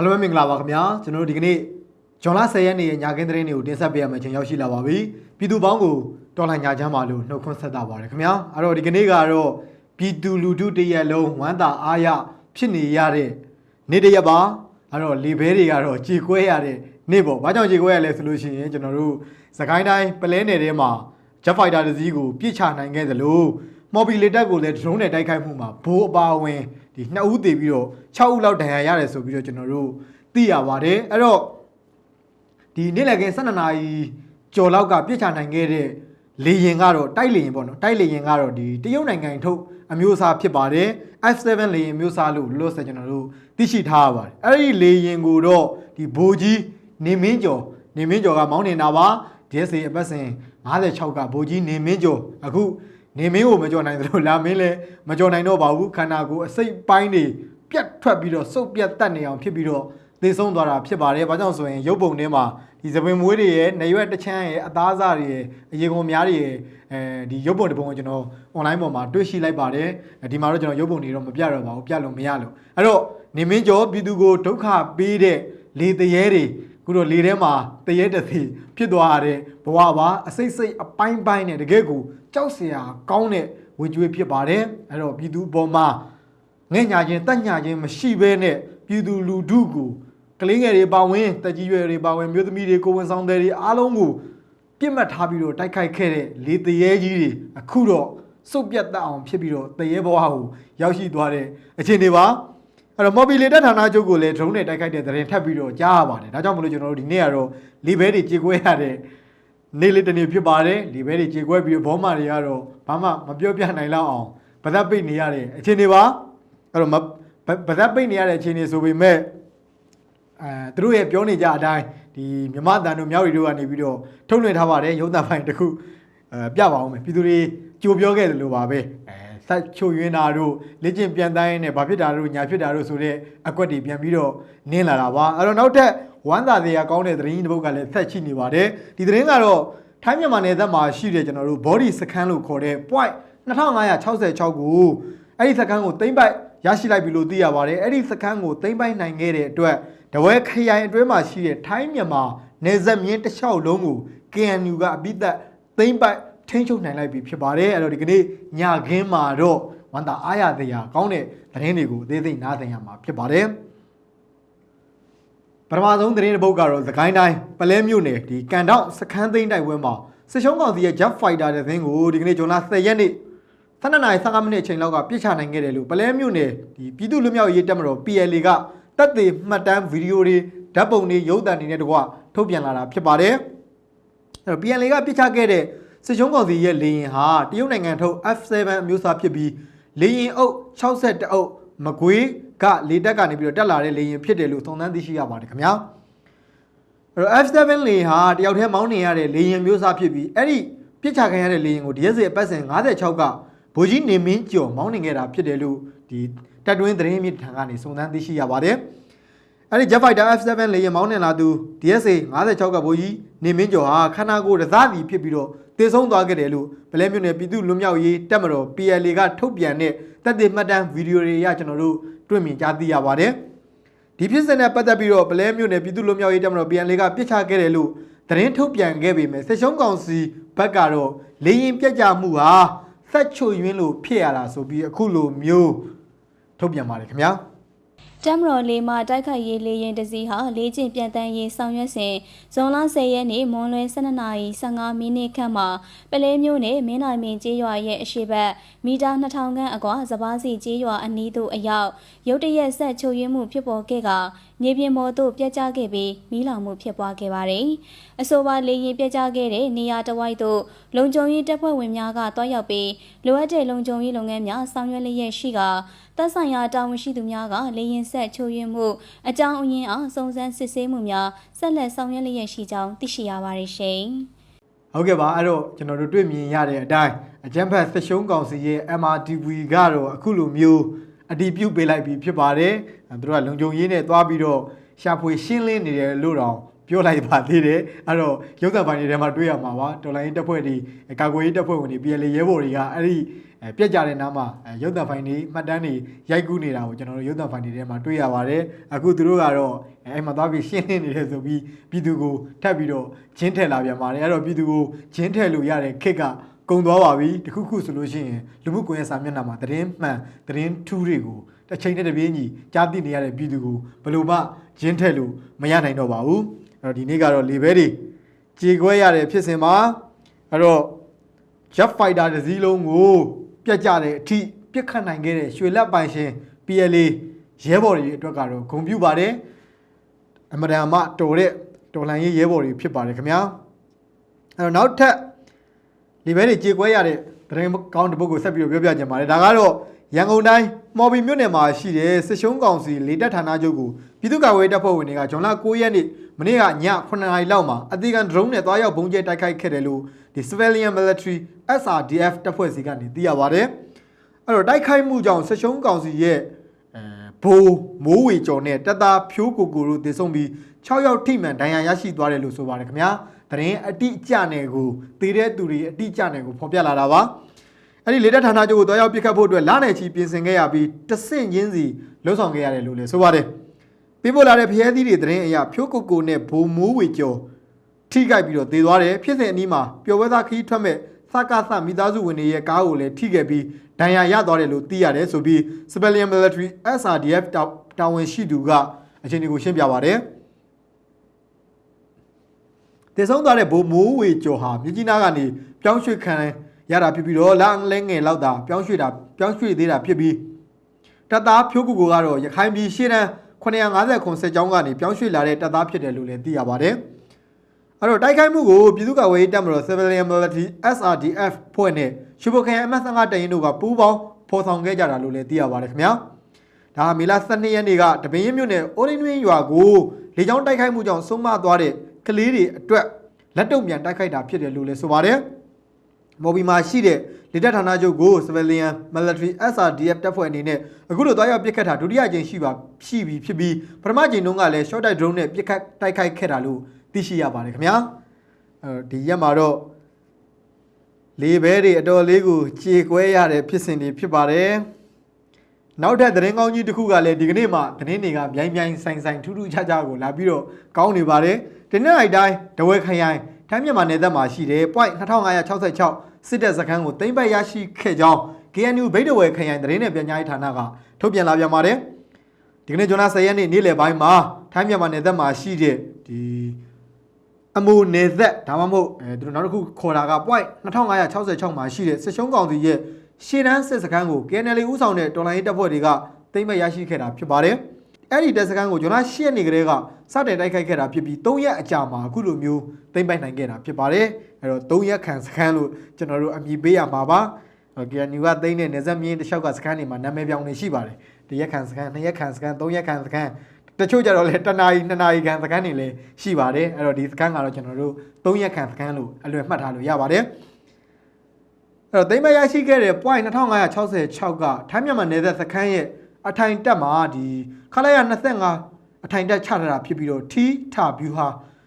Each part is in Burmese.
အားလုံးပဲမင်္ဂလာပါခင်ဗျာကျွန်တော်တို့ဒီကနေ့ဂျွန်လ10ရက်နေ့ရဲ့ညခင်းသတင်းတွေကိုတင်ဆက်ပေးရမယ့်ချိန်ရောက်ရှိလာပါပြီပြည်သူပေါင်းကိုတော်လှန်ညာချမ်းပါလို့နှုတ်ခွန်းဆက်တာပါတယ်ခင်ဗျာအဲ့တော့ဒီကနေ့ကတော့ပြည်သူလူထုတရက်လုံးဝမ်းသာအားရဖြစ်နေရတဲ့နေ့တစ်ရက်ပါအဲ့တော့လေဘဲတွေကတော့ကြေကွဲရတဲ့နေ့ပေါ့ဘာကြောင့်ကြေကွဲရလဲဆိုလို့ရှိရင်ကျွန်တော်တို့စကိုင်းတိုင်းပလဲနယ်ထဲမှာ Jet Fighter တစ်စီးကိုပြစ်ချနိုင်ခဲ့သလိုမော်ဘီလေတက်ကိုလည်း drone နဲ့တိုက်ခိုက်မှုမှာဘိုးအပါအဝင် ဒီနှစ်ဦးသေပြီးတော့6ဦးလောက်ဒဏ်ရာရတယ်ဆိုပြီးတော့ကျွန်တော်တို့သိရပါတယ်အဲ့တော့ဒီနေ့လည်ခင်း12နာရီကျော်လောက်ကပြစ်ချနိုင်ခဲ့တဲ့လေရင်ကတော့တိုက်လေရင်ပေါ့နော်တိုက်လေရင်ကတော့ဒီတရုတ်နိုင်ငံထုတ်အမျိုးအစားဖြစ်ပါတယ် F7 လေရင်အမျိုးအစားလို့လို့ဆိုကျွန်တော်တို့သိရှိထားရပါတယ်အဲ့ဒီလေရင်ကိုတော့ဒီဘိုးကြီးနေမင်းကျော်နေမင်းကျော်ကမောင်းနေတာပါ DSA အပတ်စဉ်56ကဘိုးကြီးနေမင်းကျော်အခု နေမင်းကိုမကြော်နိုင်သလိုလာမင်းလည်းမကြော်နိုင်တော့ပါဘူးခန္ဓာကိုယ်အစိတ်ပိုင်းတွေပြတ်ထွက်ပြီးတော့စုပ်ပြတ်တတ်နေအောင်ဖြစ်ပြီးတော့သေဆုံးသွားတာဖြစ်ပါတယ်။ဘာကြောင့်ဆိုရင်ရုပ်ပုံထဲမှာဒီသပင်မွေးတွေရဲ့နေရွက်တစ်ချမ်းရဲ့အသားစားတွေရဲ့အရေကုန်များတွေရဲ့အဲဒီရုပ်ပုံတစ်ပုံကိုကျွန်တော် online ပေါ်မှာတွေ့ရှိလိုက်ပါတယ်။ဒီမှာတော့ကျွန်တော်ရုပ်ပုံတွေတော့မပြတော့ပါဘူးပြလို့မရလို့အဲ့တော့နေမင်းကျော်ပြည်သူကိုဒုက္ခပေးတဲ့လေတရေတွေ ခုတော့လေထဲမှာတရေတစ်စီဖြစ်သွားရတဲ့ဘဝပါအစိတ်စိတ်အပိုင်းပိုင်းနဲ့တကယ်ကိုကြောက်စရာကောင်းတဲ့ဝေကျွေးဖြစ်ပါတယ်အဲ့တော့ပြည်သူအပေါ်မှာငဲ့ညာခြင်းတက်ညာခြင်းမရှိဘဲနဲ့ပြည်သူလူထုကိုကလေးငယ်တွေပါဝင်တက်ကြီးရွယ်တွေပါဝင်မျိုးသမီးတွေကိုဝန်ဆောင်တွေအားလုံးကိုပြစ်မှတ်ထားပြီးတော့တိုက်ခိုက်ခဲ့တဲ့လေတရေကြီးတွေအခုတော့စုပ်ပြတ်တတ်အောင်ဖြစ်ပြီးတော့တရေဘဝကိုရောက်ရှိသွားတဲ့အခြေအနေပါ အဲ့တော့ mobile တက်ဌာနချုပ်ကိုလည်း drone နဲ့တိုက်ခိုက်တဲ့သတင်းထပ်ပြီးတော့ကြားရပါတယ်ဒါကြောင့်မလို့ကျွန်တော်တို့ဒီနေ့ကတော့လေဘဲတွေကြေကွဲရတဲ့နေ့လေးတစ်နေ့ဖြစ်ပါတယ်လေဘဲတွေကြေကွဲပြီးတော့ဘောမာတွေကတော့ဘာမှမပြောပြနိုင်လောက်အောင်ဗသက်ပိတ်နေရတဲ့အခြေအနေပါအဲ့တော့မဗသက်ပိတ်နေရတဲ့အခြေအနေဆိုပေမဲ့အဲသူတို့ရဲ့ပြောနေကြအတိုင်းဒီမြမတန်တို့မြောက်ရီတို့ကနေပြီးတော့ထုတ်လွှင့်ထားပါတယ်ရုပ်သံပိုင်းတစ်ခုအဲပြပါအောင်မယ်ပြည်သူတွေကြိုပြောခဲ့တယ်လို့ပါပဲအဲ ဆက်ချုပ်ရင်းတာတို့လက်ကျင့်ပြန်တိုင်းနဲ့ဘာဖြစ်တာတို့ညာဖြစ်တာတို့ဆိုတဲ့အကွက်တွေပြန်ပြီးတော့နင်းလာတာပါအဲ့တော့နောက်ထပ်ဝမ်းသာစရာကောင်းတဲ့သတင်းကြီးတစ်ပုဒ်ကလည်းဆက်ရှိနေပါတယ်ဒီသတင်းကတော့ထိုင်းမြန်မာနယ်သက်မှာရှိတဲ့ကျွန်တော်တို့ body scan လို့ခေါ်တဲ့ point 2566ကိုအဲ့ဒီစကန်ကိုသိမ့်ပိုက်ရရှိလိုက်ပြီလို့သိရပါတယ်အဲ့ဒီစကန်ကိုသိမ့်ပိုက်နိုင်ခဲ့တဲ့အတွက်တဝဲခရိုင်အတွင်းမှာရှိတဲ့ထိုင်းမြန်မာနယ်စပ်မြင်းတစ်လျှောက်လုံးကို KNU ကအပိသက်သိမ့်ပိုက် ထိန်းချုပ်နိုင်လိုက်ပြီဖြစ်ပါတယ်အဲ့တော့ဒီကနေ့ညခင်းမှာတော့ဝန်တာအားရတရားကောင်းတဲ့သတင်းတွေကိုအသေးစိတ်နားသိရမှာဖြစ်ပါတယ်ပထမဆုံးသတင်းတစ်ပုဒ်ကတော့သခိုင်းတိုင်းပလဲမြို့နယ်ဒီကန်တောက်စခန်းသိမ်းတိုက်ပွဲမှာစစ်ရှုံးကောင်စီရဲ့ Jet Fighter တဲ့သတင်းကိုဒီကနေ့ဇွန်လ10ရက်နေ့12နာရီ15မိနစ်အချိန်လောက်ကပြစ်ချနိုင်ခဲ့တယ်လို့ပလဲမြို့နယ်ဒီပြည်သူ့လူမျိုးရေးတက်မတော် PLA ကတက်သေးမှတ်တမ်းဗီဒီယိုတွေဓာတ်ပုံတွေရုပ်သံတွေနဲ့တကွထုတ်ပြန်လာတာဖြစ်ပါတယ်အဲ့တော့ PLA ကပြစ်ချခဲ့တဲ့ စစ်ရှုံးကောင်စီရဲ့လေရင်ဟာတရုတ်နိုင်ငံထုတ် F7 အမျိုးအစားဖြစ်ပြီးလေရင်အုပ်62အုပ်မကွေးကလေတက်ကနေပြီးတော့တက်လာတဲ့လေရင်ဖြစ်တယ်လို့သုံးသပ်သိရှိရပါတယ်ခင်ဗျာအဲ့တော့ F7 လေဟာတယောက်တည်းမောင်းနေရတဲ့လေရင်မျိုးစားဖြစ်ပြီးအဲ့ဒီပြစ်ချခံရတဲ့လေရင်ကို DSA အပတ်စဉ်56ကဗိုလ်ကြီးနေမင်းကျော်မောင်းနေခဲ့တာဖြစ်တယ်လို့ဒီတက်တွင်းသတင်းမြစ်ထံကနေစုံစမ်းသိရှိရပါတယ်အဲ့ဒီ Jet Fighter F7 လေယာဉ်မောင်းနေလာသူ DSA 56ကဘိုးကြီးနေမင်းကျော်ဟာခန္ဓာကိုယ်ရသသည်ဖြစ်ပြီးတော့ တေဆုံးသွားခဲ့တယ်လို့ဗလဲမြို့နယ်ပြည်သူ့လွတ်မြောက်ရေးတပ်မတော် PLA ကထုတ်ပြန်တဲ့တပ်တွေမှတ်တမ်းဗီဒီယိုတွေအရကျွန်တော်တို့တွေ့မြင်ကြားသိရပါတယ်ဒီဖြစ်စဉ်နဲ့ပတ်သက်ပြီးတော့ဗလဲမြို့နယ်ပြည်သူ့လွတ်မြောက်ရေးတပ်မတော် PLA ကပြစ်ချခဲ့တယ်လို့သတင်းထုတ်ပြန်ခဲ့ပေမဲ့စစ်ရှုံးကောင်စီဘက်ကတော့လေရင်ပြက်ကြမှုဟာဆက်ချွတ်ယွင်းလို့ဖြစ်ရတာဆိုပြီးအခုလိုမျိုးထုတ်ပြန်ပါတယ်ခင်ဗျာ တမ်မတော်လေးမှတိုက်ခိုက်ရေးလေရင်တစည်းဟာလေးကျင့်ပြန်တန်းရေးဆောင်ရွက်စဉ်ဇွန်လ10ရက်နေ့မွန်းလွဲ12:15မိနစ်ခန့်မှာပလဲမျိုးနယ်မင်းနိုင်မင်းကျေးရွာရဲ့အရှိတ်မီတာ2000ခန့်အကွာစပားစီကျေးရွာအနီးသို့အရောက်ရုတ်တရက်ဆက်ချုပ်ရင်းမှုဖြစ်ပေါ်ခဲ့ကမြေပြင်ပေါ်သို့ပြက်ကျခဲ့ပြီးမီးလောင်မှုဖြစ်ပွားခဲ့ပါတယ်။အဆိုပါလေရင်ပြက်ကျခဲ့တဲ့နေရာတစ်ဝိုက်သို့လုံခြုံရေးတပ်ဖွဲ့ဝင်များကတွားရောက်ပြီးလိုအပ်တဲ့လုံခြုံရေးလုပ်ငန်းများဆောင်ရွက်လျက်ရှိက တပ်ဆိုင်ရာတာဝန်ရှိသူများကလေရင်ဆက်ချိုးယွင်းမှုအကြောင်းအရင်းအောင်စုံစမ်းစစ်ဆေးမှုများဆက်လက်ဆောင်ရွက်လျက်ရှိကြောင်းသိရှိရပါတယ်ရှင်။ဟုတ်ကဲ့ပါအဲ့တော့ကျွန်တော်တို့တွေ့မြင်ရတဲ့အတိုင်းအကြံဖက်ဆက်ရှုံးကောင်စီရဲ့ MRTV ကတော့အခုလိုမျိုးအတီးပြုတ်ပေးလိုက်ပြီးဖြစ်ပါတယ်အဲသူတို့ကလုံခြုံရေးနဲ့သွားပြီးတော့ရှာဖွေရှင်းလင်းနေတယ်လို့တော့ ပြောလိုက်ပါသေးတယ်အဲ့တော့ရုပ်သံပိုင်းတွေထဲမှာတွေ့ရမှာပါတော်လိုင်းတပ်ဖွဲ့တွေကာကွယ်ရေးတပ်ဖွဲ့ဝင်တွေ PLA ရဲဘော်တွေကအဲ့ဒီအဲပြက်ကြတဲ့နားမှာအဲရုပ်သံဖိုင်တွေမှတ်တမ်းတွေရိုက်ကူးနေတာကိုကျွန်တော်တို့ရုပ်သံဖိုင်တွေထဲမှာတွေ့ရပါတယ်အခုသူတို့ကတော့အဲအဲ့မှာသွားပြီးရှင်းနေနေတယ်ဆိုပြီးပြည်သူကိုထပ်ပြီးတော့ဂျင်းထည့်လာပြန်ပါတယ်အဲ့တော့ပြည်သူကိုဂျင်းထည့်လို့ရတဲ့ခက်ကကုံသွားပါပြီတခုခုဆိုလို့ရှိရင်လူမှုကွန်ရက်စာမျက်နှာမှာသတင်းမှန်သတင်းထူးတွေကိုတစ်ချိန်နဲ့တစ်ပြေးညီကြားသိနေရတဲ့ပြည်သူကိုဘယ်လိုမှဂျင်းထည့်လို့မရနိုင်တော့ပါဘူး အဲ့တော့ဒီနေ့ကတော့လေဘဲတွေကြေခွဲရတဲ့ဖြစ်စဉ်မှာအဲ့တော့ Jet Fighter တစ်စီးလုံးကိုပြတ်ကြတဲ့အထိပြစ်ခတ်နိုင်ခဲ့တဲ့ရွှေလက်ပိုင်ရှင် PLA ရဲဘော်တွေအတွက်ကတော့ဂုဏ်ပြုပါတယ်အမရန်မတော်တဲ့တော်လှန်ရေးရဲဘော်တွေဖြစ်ပါတယ်ခင်ဗျာအဲ့တော့နောက်ထပ်ဒီဘဲတွေကြေကွဲရတဲ့သတင်းကောင်းတစ်ပုဒ်ကိုဆက်ပြီးတော့ပြောပြချင်ပါတယ်ဒါကတော့ရန်ကုန်တိုင်းမော်ဘီမြို့နယ်မှာရှိတဲ့စစ်ရှုံးကောင်စီလေတပ်ဌာနချုပ်ကိုပြည်သူ့ကာကွယ်ရေးတပ်ဖွဲ့ဝင်တွေကဂျွန်လ9ရက်နေ့ မနေ့ကည9နာရီလောက်မှာအသေးခံဒရုန်းနဲ့သွားရောက်ပုံကျဲတိုက်ခိုက်ခဲ့တယ်လို့ဒီ Civilian Military SRDF တပ်ဖွဲ့စီကနေသိရပါတယ်အဲ့တော့တိုက်ခိုက်မှုကြောင့်စစ်ရှုံးကောင်စီရဲ့အဲဘိုးမိုးဝေကျော်နဲ့တပ်သားဖြိုးကိုကိုတို့တည်ဆုံပြီး6ယောက်ထိမှန်ဒဏ်ရာရရှိသွားတယ်လို့ဆိုပါတယ်ခင်ဗျာသတင်းအတိအကျနဲ့ကိုတည်တဲ့သူတွေအတိအကျနဲ့ကိုဖော်ပြလာတာပါအဲ့ဒီလေတပ်ဌာနချုပ်ကိုတွားရောက်ပစ်ခတ်ဖို့အတွက်လနယ်ချီပြင်ဆင်ခဲ့ရပြီးတဆင့်ချင်းစီလှုပ်ဆောင်ခဲ့ရတယ်လို့လည်းဆိုပါတယ်။ ပြပို့လာတဲ့ဖျဲသီးတွေသတင်းအရဖြိုးကိုကိုနဲ့ဘိုးမိုးဝေကျော်ထိခိုက်ပြီးတော့သေသွားတယ်ဖြစ်စဉ်အနီးမှာပျော်ပွဲသားခီးထွက်မဲ့စကားသမိသားစုဝင်တွေရဲ့ကားကိုလည်းထိခဲ့ပြီးဒဏ်ရာရသွားတယ်လို့သိရတယ်ဆိုပြီး Civilian Military SRDF တာတာဝန်ရှိသူကအချိန်တွေကိုရှင်းပြပါတယ်။တည်ဆုံးသွားတဲ့ဘိုးမိုးဝေကျော်ဟာမြကြီးနားကနေပြောင်းရွှေ့ခံရတာဖြစ်ပြီးတော့လမ်းလဲငယ်လောက်တာပြောင်းရွှေ့တာပြောင်းရွှေ့သေးတာဖြစ်ပြီးတပ်သားဖြိုးကူကိုကတော့ရခိုင်ပြည်ရှေ့တန်း 950ခုစစ်ကြောင်းကနေပြောင်းရွှေ့လာတဲ့တပ်သားဖြစ်တယ်လို့လည်းသိရပါတယ်။အဲ့တော့တိုက်ခိုက်မှုကိုပြည်သူ့ကာကွယ်ရေးတပ်မတော် Civilian Military SRDF ဖွဲ့နဲ့ရှုဘခိုင် MS5 တရင်တို့ကပူးပေါင်းဖော်ဆောင်ခဲ့ကြတာလို့လည်းသိရပါတယ်ခင်ဗျာ။ဒါဟာမေလ12ရက်နေ့ကတပင်းရင်းမြို့နယ်အိုးရင်းတွင်းရွာကိုလေကြောင်းတိုက်ခိုက်မှုကြောင့်ဆုံးမသွားတဲ့ကလေးတွေအတွက်လက်တုံပြန်တိုက်ခိုက်တာဖြစ်တယ်လို့လည်းဆိုပါတယ်။မော်ဘီမှာရှိတဲ့ လေတပ်ဌာနချုပ်ကို Civilian Military SRDF တပ်ဖွဲ့အနေနဲ့အခုလိုတွားရောက်ပစ်ခတ်တာဒုတိယကြိမ်ရှိပါရှိပြီဖြစ်ပြီးပထမကြိမ်တုန်းကလည်း short type drone နဲ့ပစ်ခတ်တိုက်ခိုက်ခဲ့တာလို့သိရှိရပါတယ်ခင်ဗျာ။အဲဒီရက်မှာတော့လေဘဲတွေအတော်လေးကိုကြေကွဲရတဲ့ဖြစ်စဉ်တွေဖြစ်ပါတယ်။နောက်ထပ်သတင်းကောင်းကြီးတစ်ခုကလည်းဒီကနေ့မှသတင်းတွေကမြိုင်မြိုင်ဆိုင်ဆိုင်ထူးထူးခြားခြားကိုလာပြီးတော့ကောင်းနေပါတယ်။ဒီနေ့အိုက်တိုင်းတဝဲခရိုင် ထိုင်းမြန်မာနယ်သက်မှာရှိတဲ့ point 2566စစ်တပ်စခန်းကိုသိမ်းပိုက်ရရှိခဲ့ကြောင်း KNU ဗိတ်တဝဲခရိုင်သတင်းနဲ့ပြန်ကြားရေးဌာနကထုတ်ပြန်လာပြန်ပါတယ်။ဒီကနေ့ဇွန်လ10ရက်နေ့နေ့လယ်ပိုင်းမှာထိုင်းမြန်မာနယ်သက်မှာရှိတဲ့ဒီအမိုနေသက်ဒါမှမဟုတ်အဲသူတို့နောက်တစ်ခုခေါ်တာက point 2566မှာရှိတဲ့စစ်ရှုံးကောင်စီရဲ့ရှေ့တန်းစစ်စခန်းကို KNL ဦးဆောင်တဲ့တော်လိုင်းရေးတပ်ဖွဲ့တွေကသိမ်းပိုက်ရရှိခဲ့တာဖြစ်ပါတယ်။ အဲ့ဒီတပ်စခန်းကိုဇွန်လ10ရက်နေ့ကလေးကစတင်တိုက်ခိုက်ခဲ့တာဖြစ်ပြီး3ရက်အကြာမှာအခုလိုမျိုးသိမ်းပိုက်နိုင်ခဲ့တာဖြစ်ပါတယ်။အဲ့တော့3ရက်ခံစခန်းလို့ကျွန်တော်တို့အမည်ပေးရမှာပါ။ KNU ကသိမ်းတဲ့နေဆက်မြင်းတစ်လျှောက်ကစခန်းတွေမှာနာမည်ပြောင်းနေရှိပါတယ်။တစ်ရက်ခံစခန်း၊နှစ်ရက်ခံစခန်း၊သုံးရက်ခံစခန်းတချို့ကြတော့လေတစ်နာရီနှစ်နာရီခံစခန်းတွေလည်းရှိပါတယ်။အဲ့တော့ဒီစခန်းကတော့ကျွန်တော်တို့3ရက်ခံစခန်းလို့အလွယ်မှတ်ထားလို့ရပါတယ်။အဲ့တော့သိမ်းမရရှိခဲ့တဲ့ point 2566ကထိုင်းမြန်မာနယ်သက်စခန်းရဲ့ အထိုင်တက်မှာဒီခလာရ25အထိုင်တက်ချထားတာဖြစ်ပြီးတော့ထီထဗျူဟာ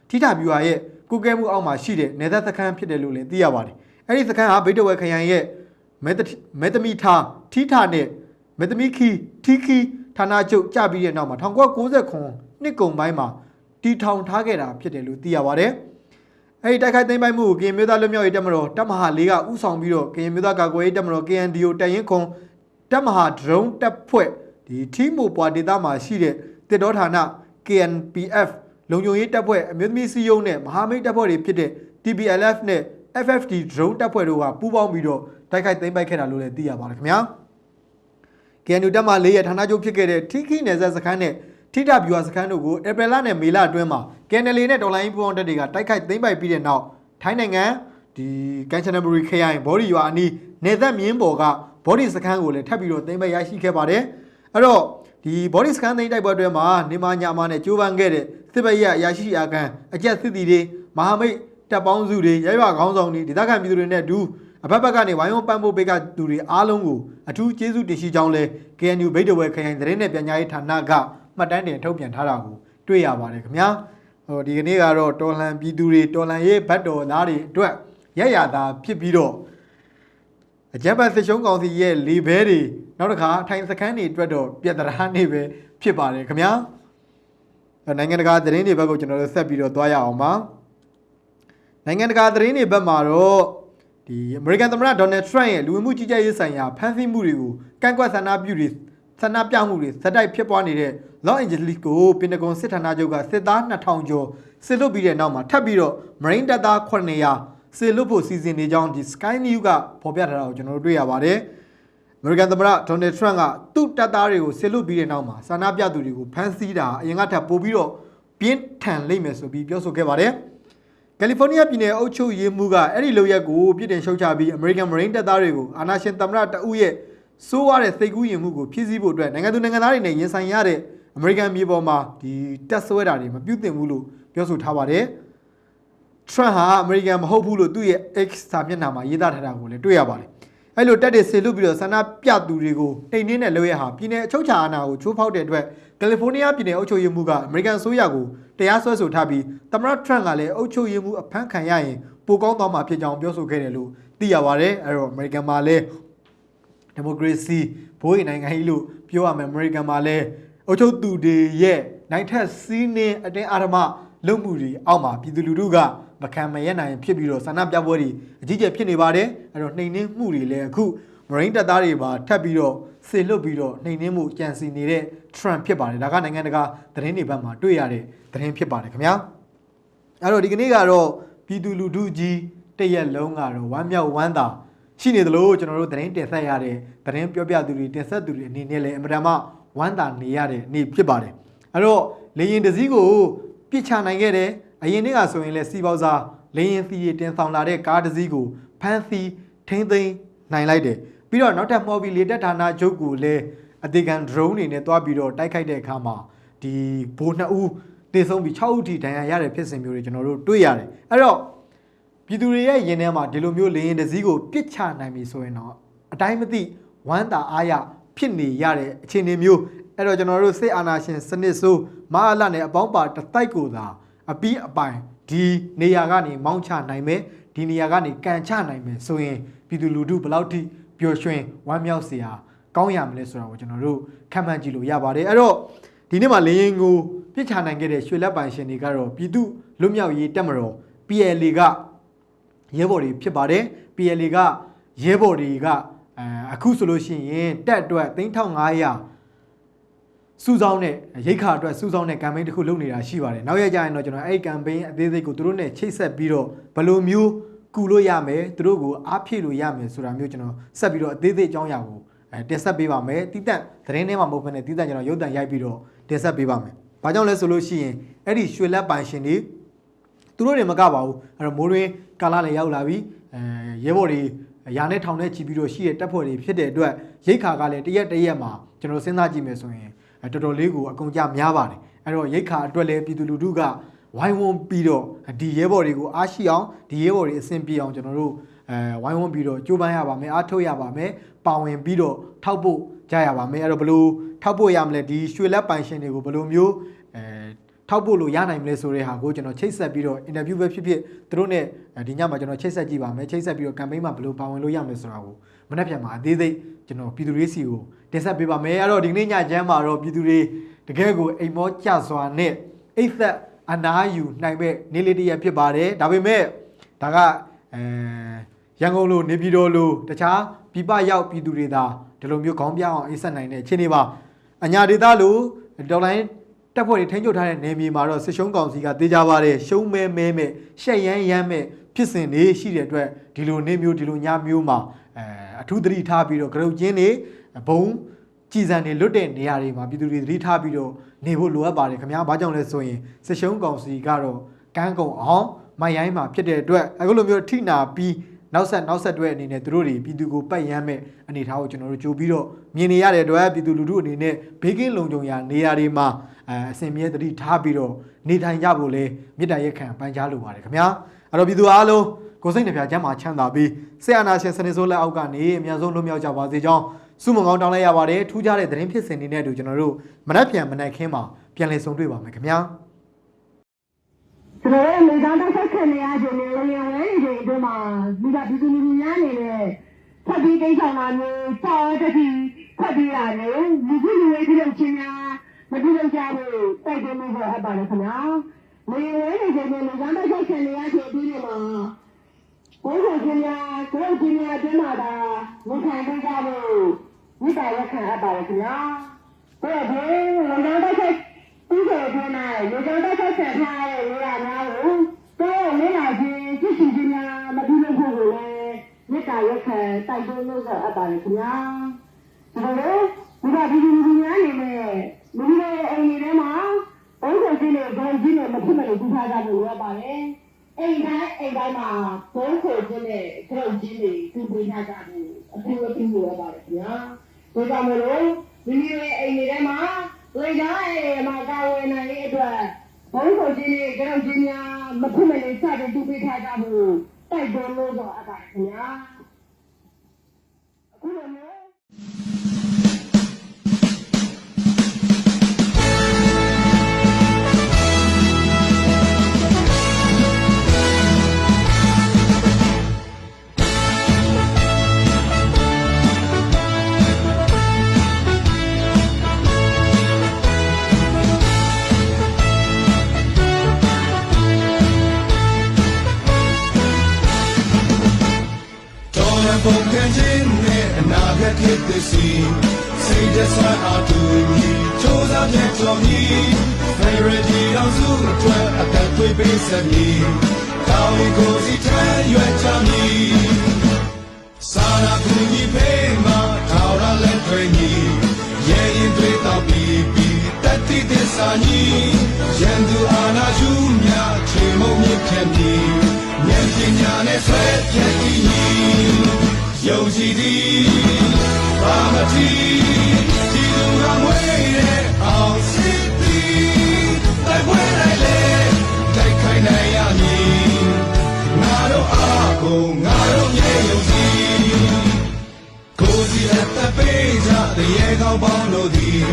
ထီထဗျူဟာရဲ့ကုကဲမှုအောက်မှာရှိတဲ့နယ်သက်စခန်းဖြစ်တယ်လို့လည်းသိရပါတယ်။အဲ့ဒီစခန်းဟာဗိတ်တဝဲခရိုင်ရဲ့မဲတမဲသမီထာထီထနဲ့မဲသမီခီထီခီဌာနချုပ်ကြပြီးတဲ့နောက်မှာ1990နှစ်ကုန်ပိုင်းမှာတီထောင်ထားခဲ့တာဖြစ်တယ်လို့သိရပါတယ်။အဲဒီတိုက်ခိုက်သိမ်းပိုက်မှုကိုကရင်မျိုးသားလွတ်မြောက်ရေးတပ်မတော်တပ်မဟာ၄ကဥဆောင်ပြီးတော့ကရင်မျိုးသားကာကွယ်ရေးတပ်မတော် KNDO တပ်ရင်းခွန်တပ်မဟာဒရုန်းတပ်ဖွဲ့ ဒီထီမိုပွာဒေတာမှာရှိတဲ့တစ်တော်ဌာန KNPF လုံခြုံရေးတပ်ဖွဲ့အမျိုးသမီးစီယုံနဲ့မဟာမိတ်တပ်ဖွဲ့တွေဖြစ်တဲ့ TPLF နဲ့ FFD drone တပ်ဖွဲ့တို့ကပူးပေါင်းပြီးတော့တိုက်ခိုက်သိမ်းပိုက်ခဲ့တာလို့လည်းသိရပါတယ်ခင်ဗျာ။ KNU တပ်မှ၄ရဌာနချုပ်ဖြစ်ခဲ့တဲ့ထိခိနယ်ဆက်စခန်းနဲ့ထိထဗျူဟာစခန်းတို့ကိုဧပြီလနဲ့မေလအတွင်းမှာ KNL နဲ့ဒေါ်လာရင်းပူပေါင်းတပ်တွေကတိုက်ခိုက်သိမ်းပိုက်ပြီးတဲ့နောက်ထိုင်းနိုင်ငံဒီကန်ချနဘူရီခရိုင်ဘော်ဒီရွာအနီးနေသက်မြင်းပေါ်ကဘော်ဒီစခန်းကိုလည်းထပ်ပြီးတော့သိမ်းပိုက်ရရှိခဲ့ပါတယ်။ အဲ့တော့ဒီဘော်ဒီစကန်သိမ်းတိုက်ပွဲအတွင်းမှာနေမညာမနဲ့ကြိုးပမ်းခဲ့တဲ့စစ်ဘက်ရရရှိအာခံအကြက်စစ်တီတွေမဟာမိတ်တပ်ပေါင်းစုတွေရရွာခေါင်းဆောင်တွေဒေသခံပြည်သူတွေနဲ့အတူအဖက်ဖက်ကနေဝိုင်းဝန်းပံ့ပိုးပေးကသူတွေအားလုံးကိုအထူးကျေးဇူးတင်ရှိကြောင်းလဲ KNU ဗိတ်တဝဲခရိုင်သတင်းနဲ့ပြန်ကြားရေးဌာနကမှတ်တမ်းတင်ထုတ်ပြန်ထားတာကိုတွေ့ရပါတယ်ခင်ဗျာဟိုဒီကနေ့ကတော့တော်လန်ပြည်သူတွေတော်လန်ရေးဘတ်တော်သားတွေအတွက်ရရတာဖြစ်ပြီးတော့အကြံပတ်စစ်ရှုံးကောင်စီရဲ့လီဘဲတွေ နောက်တစ်ခါထိုင်စခန်းတွေအတွက်တော့ပြက်တရာနေပဲဖြစ်ပါတယ်ခင်ဗျာအဲ့နိုင်ငံတကာသတင်းတွေဘက်ကိုကျွန်တော်တို့ဆက်ပြီးတော့သွားရအောင်ပါနိုင်ငံတကာသတင်းတွေဘက်မှာတော့ဒီအမေရိကန်သမ္မတဒေါ်နယ်ထရန့်ရဲ့လူဝင်မှုကြီးကြပ်ရေးဆိုင်ရာဖမ်းဆီးမှုတွေကိုကန့်ကွက်ဆန္ဒပြုတွေဆန္ဒပြမှုတွေဇက်တိုက်ဖြစ်ပွားနေတဲ့ Los Angeles ကိုပင်တဂွန်စစ်ဌာနချုပ်ကစစ်သား2000ကျော်စစ်လွတ်ပြီးတဲ့နောက်မှာထပ်ပြီးတော့ Marine တပ်သား900စစ်လွတ်ဖို့စီစဉ်နေကြောင်းဒီ Sky News ကဖော်ပြထားတာကိုကျွန်တော်တို့တွေ့ရပါတယ်။အ မေရိကန်သမ္မတဒေါ်နယ်ထရန့်ကသူ့တပ်သားတွေကိုဆစ်လွတ်ပြီးတဲ့နောက်မှာဆန္ဒပြသူတွေကိုဖမ်းဆီးတာအရင်ကထပ်ပိုပြီးတော့ပြင်းထန်လိမ့်မယ်ဆိုပြီးပြောဆိုခဲ့ပါတယ်။ကယ်လီဖိုးနီးယားပြည်နယ်အုပ်ချုပ်ရေးမှူးကအဲ့ဒီလုပ်ရက်ကိုပြစ်တင်ရှုတ်ချပြီးအမေရိကန်မရိန်းတပ်သားတွေကိုအာဏာရှင်သမ္မတတဦးရဲ့စိုးရတဲ့စိတ်ကူးယဉ်မှုကိုဖြည့်ဆည်းဖို့အတွက်နိုင်ငံသူနိုင်ငံသားတွေနဲ့ရင်ဆိုင်ရတဲ့အမေရိကန်ပြည်ပေါ်မှာဒီတက်ဆွဲတာတွေမပြုတ်တင်ဘူးလို့ပြောဆိုထားပါတယ်။ထရန့်ဟာအမေရိကန်မဟုတ်ဘူးလို့သူ့ရဲ့ X စာမျက်နှာမှာရေးသားထားတာကိုလည်းတွေ့ရပါတယ်။ အဲ့လိုတက်တဲ့ဆေလွတ်ပြီးတော့ဆန္ဒပြသူတွေကိုတိတ်နှင်းတဲ့လုပ်ရဟာပြည်내အချုပ်ချာအာဏာကိုချိုးဖောက်တဲ့အတွက်ကယ်လီဖိုးနီးယားပြည်နယ်အုပ်ချုပ်ရေးမှူးကအမေရိကန်ဆိုရကိုတရားစွဲဆိုထားပြီးသမ္မတထရန့်ကလည်းအုပ်ချုပ်ရေးမှူးအဖမ်းခံရရင်ပိုကောင်းသွားမှာဖြစ်ကြောင်းပြောဆိုခဲ့တယ်လို့သိရပါတယ်။အဲ့တော့အမေရိကန်မှာလည်းဒီမိုကရေစီဘိုးရိမ်နိုင်ငံကြီးလို့ပြောရမယ်အမေရိကန်မှာလည်းအုပ်ချုပ်သူတွေရဲ့နိုင်ထက်စီးနှင်းအတင်းအာဓမ္မလုပ်မှုတွေအောက်မှာပြည်သူလူထုက မခံမရနိုင်ဖြစ်ပြီးတော့ဆန္ဒပြပွဲတွေအကြီးကျယ်ဖြစ်နေပါတယ်အဲ့တော့နှိမ်နှင်းမှုတွေလည်းအခုမရိန်းတပ်သားတွေပါထပ်ပြီးတော့ဆေလွတ်ပြီးတော့နှိမ်နှင်းမှုကြံစီနေတဲ့ trend ဖြစ်ပါတယ်ဒါကနိုင်ငံတကာသတင်းတွေဘက်မှာတွေ့ရတဲ့သတင်းဖြစ်ပါတယ်ခင်ဗျာအဲ့တော့ဒီကနေ့ကတော့ပြည်သူလူထုကြီးတရက်လုံးကတော့ဝမ်းမြောက်ဝမ်းသာရှိနေသလိုကျွန်တော်တို့သတင်းတင်ဆက်ရတဲ့သတင်းပြောပြသူတွေတင်ဆက်သူတွေအနေနဲ့လည်းအမှန်တမ်းဝမ်းသာနေရတဲ့နေ့ဖြစ်ပါတယ်အဲ့တော့လေရင်တစည်းကိုပြစ်ချနိုင်ခဲ့တယ် အရင်နေ့ကဆိုရင်လည်းစီပေါစားလေရင်စီတင်ဆောင်လာတဲ့ကားတစည်းကိုဖမ်းဆီးထိမ့်သိမ်းနိုင်လိုက်တယ်ပြီးတော့နောက်ထပ်မော်ဘီလေတက်ဌာနချုပ်ကိုလည်းအသေးခံ drone တွေနဲ့တွားပြီးတော့တိုက်ခိုက်တဲ့အခါမှာဒီဘိုးနှစ်ဦးတည်ဆုံးပြီး6ဦးထိဒဏ်ရာရတဲ့ဖြစ်စဉ်မျိုးတွေကျွန်တော်တို့တွေ့ရတယ်အဲ့တော့ပြည်သူတွေရဲ့ရင်ထဲမှာဒီလိုမျိုးလေရင်တစည်းကိုပြစ်ချနိုင်ပြီဆိုရင်တော့အတိုင်းမသိဝမ်းသာအားရဖြစ်နေရတဲ့အခြေအနေမျိုးအဲ့တော့ကျွန်တော်တို့စိတ်အာဏာရှင်စနစ်ဆိုးမဟာလနဲ့အပေါင်းပါတစ်တိုက်ကိုသာ အပီးအပိုင်ဒီနေရာကနေမောင်းချနိုင်မယ်ဒီနေရာကနေကန်ချနိုင်မယ်ဆိုရင်ပြည်သူလူထုဘယ်လောက်ထိပျော်ရွှင်ဝမ်းမြောက်စရာကောင်းရမလဲဆိုတာကိုကျွန်တော်တို့ခံမှန်းကြည့်လို့ရပါတယ်အဲ့တော့ဒီနေ့မှာလေရင်ကိုပြစ်ချနိုင်ခဲ့တဲ့ရွှေလက်ပိုင်ရှင်တွေကတော့ပြည်သူလွတ်မြောက်ရေးတက်မတော် PLA ကရဲဘော်တွေဖြစ်ပါတယ် PLA ကရဲဘော်တွေကအဲအခုဆိုလို့ရှိရင်တက်အတွက်3500 စုဆောင်းတဲ့ရိတ်ခါအတွက်စုဆောင်းတဲ့ campaign တစ်ခုလုပ်နေတာရှိပါတယ်နောက်ရကြရင်တော့ကျွန်တော်အဲ့ဒီ campaign အသေးစိတ်ကိုသူတို့နဲ့ချိတ်ဆက်ပြီးတော့ဘယ်လိုမျိုးကူလို့ရမယ်သူတို့ကိုအားဖြည့်လို့ရမယ်ဆိုတာမျိုးကျွန်တော်ဆက်ပြီးတော့အသေးစိတ်အကြောင်းအရာကိုအဲတင်ဆက်ပေးပါမယ်တီးတန့်သတင်းထဲမှာမဟုတ်ဘဲနဲ့တီးတန့်ကျွန်တော်ရုပ်တံရိုက်ပြီးတော့တင်ဆက်ပေးပါမယ်ဘာကြောင့်လဲဆိုလို့ရှိရင်အဲ့ဒီရွှေလက်ပိုင်ရှင်တွေသူတို့တွေမကပါဘူးအဲ့တော့မိုးရင်းကာလာလည်းရောက်လာပြီအဲရဲဘော်တွေရာနဲ့ထောင်နဲ့ချီပြီးတော့ရှိတဲ့တပ်ဖွဲ့တွေဖြစ်တဲ့အတွက်ရိတ်ခါကလည်းတရက်တရက်မှာကျွန်တော်စဉ်းစားကြည့်မယ်ဆိုရင်အဲ တော်တော်လေးကိုအကုန်ကြများပါတယ်အဲ့တော့ရိတ်ခါအတွက်လည်းပြည်သူလူထုကဝိုင်းဝန်းပြီးတော့ဒီရဲဘော်တွေကိုအားရှိအောင်ဒီရဲဘော်တွေအဆင်ပြေအောင်ကျွန်တော်တို့အဲဝိုင်းဝန်းပြီးတော့ကြိုးပမ်းရပါမယ်အားထုတ်ရပါမယ်ပါဝင်ပြီးတော့ထောက်ဖို့ကြရပါမယ်အဲ့တော့ဘယ်လို့ထောက်ဖို့ရမလဲဒီရွှေလက်ပိုင်ရှင်တွေကိုဘယ်လိုမျိုးအဲ ထောက်ဖို့လို့ရနိုင်မလဲဆိုတဲ့ဟာကိုကျွန်တော်ချိတ်ဆက်ပြီးတော့ interview ပဲဖြစ်ဖြစ်သူတို့ ਨੇ ဒီညမှာကျွန်တော်ချိတ်ဆက်ကြည့်ပါမယ်ချိတ်ဆက်ပြီးတော့ campaign မှာဘယ်လိုပါဝင်လို့ရမလဲဆိုတာကိုမနေ့ပြန်မှာအသေးစိတ်ကျွန်တော်ပြည်သူတွေစီကိုတင်ဆက်ပေးပါမယ်အဲ့တော့ဒီကနေ့ညချမ်းမှာတော့ပြည်သူတွေတကယ်ကိုအိမ်မောကြစွာနဲ့အိတ်သက်အနာယူနိုင်မဲ့နေလေးတရက်ဖြစ်ပါတယ်ဒါပေမဲ့ဒါကအဲရန်ကုန်လိုနေပြည်တော်လိုတခြားပြည်ပရောက်ပြည်သူတွေသာဒီလိုမျိုးခေါင်းပြောင်းအောင်အိတ်ဆက်နိုင်တဲ့အခြေအနေပါအညာဒေသလိုဒေါ်လာ တက်ဖွဲ့တွေထိန်းချုပ်ထားတဲ့နယ်မြေမှာတော့စစ်ရှုံးကောင်စီကတေးကြပါတယ်ရှုံးမဲမဲမဲ့ရှက်ရမ်းရမ်းမဲ့ဖြစ်စဉ်တွေရှိတဲ့အတွက်ဒီလိုနေမျိုးဒီလိုညမျိုးမှာအဲအထူးသတိထားပြီးတော့ကရုတ်ချင်းတွေဘုံကြည်စံတွေလွတ်တဲ့နေရာတွေမှာပြည်သူတွေသတိထားပြီးတော့နေဖို့လိုအပ်ပါတယ်ခင်ဗျာဘာကြောင့်လဲဆိုရင်စစ်ရှုံးကောင်စီကတော့ကန်းကုံအောင်မိုင်ရိုင်းမှာဖြစ်တဲ့အတွက်အခုလိုမျိုးထိနာပြီးနောက်ဆက်နောက်ဆက်တွဲအနေနဲ့သူတို့တွေပြည်သူကိုပတ်ရမ်းမဲ့အနေအထားကိုကျွန်တော်တို့ကြိုပြီးတော့မြင်နေရတဲ့အတွက်ပြည်သူလူထုအနေနဲ့ဘေးကင်းလုံခြုံရာနေရာတွေမှာ အဲအစဉ်မြဲသတိထားပြီးတော့နေထိုင်ကြဖို့လဲမေတ္တာရက်ခံပန်ကြားလိုပါတယ်ခင်ဗျာအဲ့တော့ပြည်သူအားလုံးကိုယ်စိတ်နှပြချမ်းသာချမ်းသာပြီးဆေးအာနာရှင်စနေစိုးလက်အောက်ကနေအများဆုံးလွတ်မြောက်ကြပါစေကြောင်းစုမုံကောင်းတောင်းလိုက်ရပါတယ်ထူးခြားတဲ့သတင်းဖြစ်စဉ်တွေနဲ့အတူကျွန်တော်တို့မနက်ဖြန်မနက်ခင်းမှာပြန်လည်ဆုံတွေ့ပါမယ်ခင်ဗျာကျွန်တော်တို့လေကောင်းတက်ဆက်ခံနေရခြင်းနဲ့လေရင်ဝဲနေခြင်းအတွင်းမှာမိဘပြည်သူလူထုများအနေနဲ့ဖတ်ပြီးကိစ္စလာမျိုးပေါ်တတိဖတ်ပြီးရတယ်လူကြီးလူဝေးပြုလုပ်ခြင်းများ မပြုလုပ်ကြဘူးတိုက်တွန်းမှုပေါ်အပ်ပါလေခင်ဗျာမေဝဲနေခြင်းနဲ့လူကမ်းတစ်ချက်ဆင်နေရတဲ့အပြီးနေမှာကိုယ်ကိုခြင်းများကိုယ်ခြင်းများတင်းမာတာလူခံပေးကြဖို့မိတာရက်ခံအပ်ပါလေခင်ဗျာဘယ်ဘယ်လူကမ်းတစ်ချက်ပြီးခဲ့တဲ့နေ့လူကမ်းတစ်ချက်ဆင်ထားတဲ့နေရာများကိုတော့မင်းလာခြင်းကြည့်ရှိခြင်းများမပြုလုပ်ဖို့ကိုလည်းမေတ္တာရက်ခံတိုက်တွန်းလို့ဆိုအပ်ပါတယ်ခင်ဗျာဒါလို့ဒီကဒီဒီဒီများနေနဲ့ လူတွေအိမ်နေထဲမှာဘုန်းတော်ကြီးနဲ့ဂုံကြီးနဲ့မဖြစ်မလို့ပူထားကြဖို့ရပါတယ်အိမ်တိုင်းအိမ်တိုင်းမှာဘုန်းတော်ကြီးနဲ့ဂုံကြီးတွေပူပေးထားကြဖို့အထူးအထူးရပါတယ်ခင်ဗျာဒါကြောင့်မလို့ဒီတွေအိမ်နေထဲမှာလေကားအိမ်မှာကာဝယ်နိုင်တဲ့အတွက်ဘုန်းတော်ကြီးနဲ့ဂုံကြီးများမဖြစ်မလို့စတဲ့ပူပေးထားကြဖို့တိုက်တွန်းလို့ဆိုအပ်ပါတယ်ခင်ဗျာအခုလိုမျိုး ရပုံခံခြင်းနဲ့အနာဂတ်ဖြစ်သည်စီစိတ်တဆန်းအားတူညီစူးစမ်းပြတော်မီဖေရဒီအောင်စုအတွက်အသက်သွေးပေးစမည်ကောင်းရင်ကိုယ်စီထမ်းရွက်ချမည်စာနာကူညီပေးမှာထောက်ရလက်တွေညီရဲ့ရင်တွေတော့ပြီးပြီးတတိသစ္စာညီရန်သူအာနာယူမြချေမုံမြင့်ဖြတ်မည်ဉာဏ်ပညာနဲ့ဆွဲပြည့်တည်ညီ ယုံကြည်သည်ဘာမတိဒီလူကမွေးတဲ့အောင်စစ်သည်တိုက်ပွဲလိုက်လေတိုက်ခိုင်းနိုင်ရမည်ငါတို့အားကိုငါတို့မြေယုံကြည်ကိုယ်စီအသက်ပေးကြတဲ့ရေကောင်းပေါင်းတို့သည်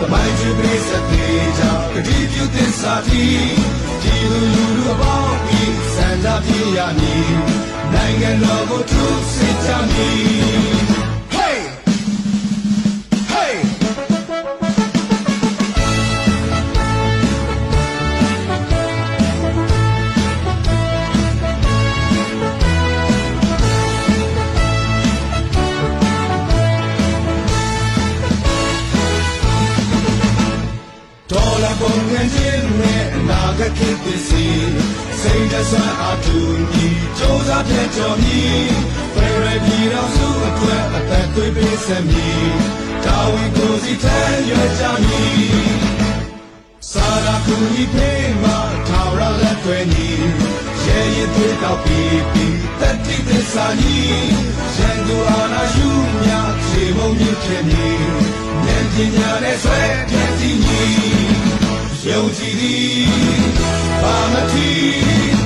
တမိုင်းချွေပေးစတဲ့ကြကတိပြုသစ္စာတီဒီလူလူလူအပေါင်းဤစံကြပြရမည်နိုင်ငံတော်ကိုသူစစ် ကြမည် Hey Hey ဒေါ်လာပုံငန်းခြင်းနဲ့အနာဂတ်ဖြစ်သည်စီစိတ်တဆွမ်းအား တူညီစူးစမ်းပြတ်တော်မီဖရယ်ပြည်တော်စုအတွက်အသက်သွေးပေးစမည်တာဝန်ကိုစီထမ်းရွက်ကြမည်စာရာကူညီပေးမှာထာဝရလက်တွေညီရဲရင်သွေးတော့ပြီးပြီးတတိသစ္စာညီရန်သူအာနာယူမြခြေမုံမြင့်ဖြစ်မည်ဉာဏ်ပညာနဲ့ဆွဲပြည့်တည်ညီယုံကြည်သည်ဘာမတိဒီလူကမွေးတဲ့အောင်စစ်သည်တိုက်ပွဲတိုင်းလေတိုက်ခိုင်းနိုင်ရမည်ငါတို့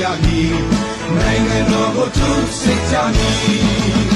ရမည်နိုင်ငံတော်ကိုသူစစ်ကြမည် Hey